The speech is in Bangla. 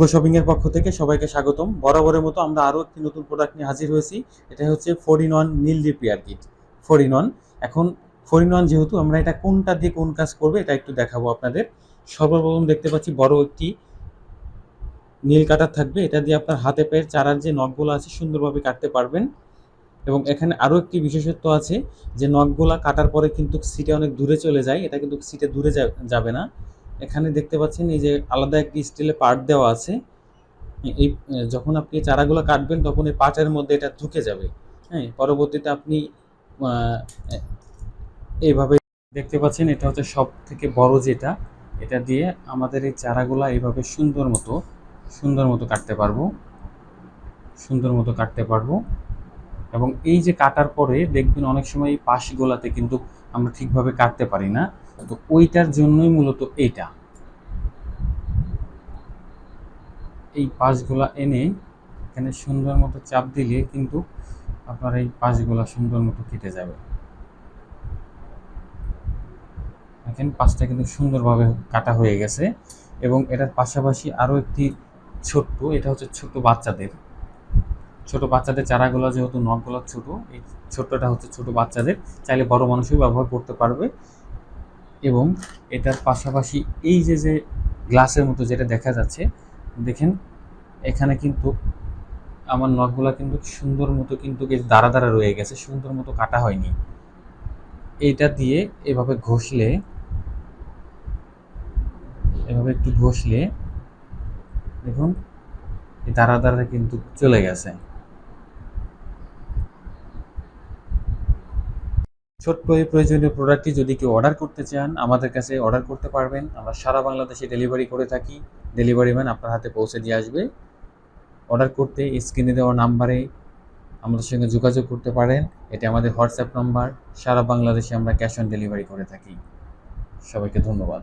মঙ্গল শপিং এর পক্ষ থেকে সবাইকে স্বাগতম। বরাবরের মতো আমরা আরও একটি নতুন প্রোডাক্ট নিয়ে হাজির হয়েছি। এটা হচ্ছে four in one nail repair kit four in one এখন ফোর ইন ওয়ান যেহেতু আমরা এটা কোনটা দিয়ে কোন কাজ করবে এটা একটু দেখাবো আপনাদের। সর্বপ্রথম দেখতে পাচ্ছি বড় একটি নীল কাটার থাকবে। এটা দিয়ে আপনার হাতে পায়ের চারার যে নখগুলো আছে সুন্দরভাবে কাটতে পারবেন। এবং এখানে আরও একটি বিশেষত্ব আছে যে নখগুলা কাটার পরে কিন্তু সিটে অনেক দূরে চলে যায়। এটা কিন্তু সিটে দূরে যাবে না। এখানে দেখতে পাচ্ছেন এই যে আলাদা একটি স্টিলের পার্ট দেওয়া আছে। এই, যখন আপনি চারাগুলো কাটবেন তখন এই পাটের মধ্যে এটা ঢুকে যাবে। হ্যাঁ পরবর্তীতে আপনি এইভাবে দেখতে পাচ্ছেন এটা হচ্ছে সব থেকে বড় যেটা। এটা দিয়ে আমাদের এই চারাগুলা এইভাবে সুন্দর মতো সুন্দর মতো কাটতে পারব। সুন্দর মতো কাটতে পারব। এবং এই যে কাটার পরে দেখবেন অনেক সময় এই পাশগুলাতে কিন্তু আমরা ঠিকভাবে কাটতে পারি না। তো ওইটার জন্যই মূলত এইটা। এই পাশগুলা এনে এখানে সুন্দর মতো চাপ দিলে কিন্তু আপনার এই পাশগুলা সুন্দর মতো কেটে যাবে। দেখেন পাশটা কিন্তু সুন্দরভাবে কাটা হয়ে গেছে এবং এটার পাশাপাশি আরও একটি ছোট্ট, এটা হচ্ছে ছোট বাচ্চাদের। ছোট বাচ্চাদের চারাগুলো যেহেতু নখগুলো ছোট, এই ছোট্টটা হচ্ছে ছোট বাচ্চাদের। চাইলে বড় মানুষও ব্যবহার করতে পারবে। এবং এটার পাশাপাশি এই যে যে গ্লাসের মতো যেটা দেখা যাচ্ছে, দেখেন, এখানে কিন্তু আমার নখগুলা কিন্তু সুন্দর মতো কিন্তু দাঁড়া দাঁড়া রয়ে গেছে, সুন্দর মতো কাটা হয়নি। এইটা দিয়ে এভাবে ঘষলে, এভাবে একটু ঘষলে, দেখুন, এই দাঁড়া দাঁড়া কিন্তু চলে গেছে। ছোট্ট এই প্রয়োজনীয় প্রোডাক্টটি যদি কেউ অর্ডার করতে চান, আমাদের কাছে অর্ডার করতে পারবেন। আমরা সারা বাংলাদেশে ডেলিভারি করে থাকি। ডেলিভারি ম্যান আপনার হাতে পৌঁছে দিয়ে আসবে। অর্ডার করতে স্ক্রিনে দেওয়া নাম্বারে আমাদের সঙ্গে যোগাযোগ করতে পারেন। এটি আমাদের হোয়াটসঅ্যাপ নাম্বার সারা বাংলাদেশে আমরা ক্যাশ অন ডেলিভারি করে থাকি। সবাইকে ধন্যবাদ।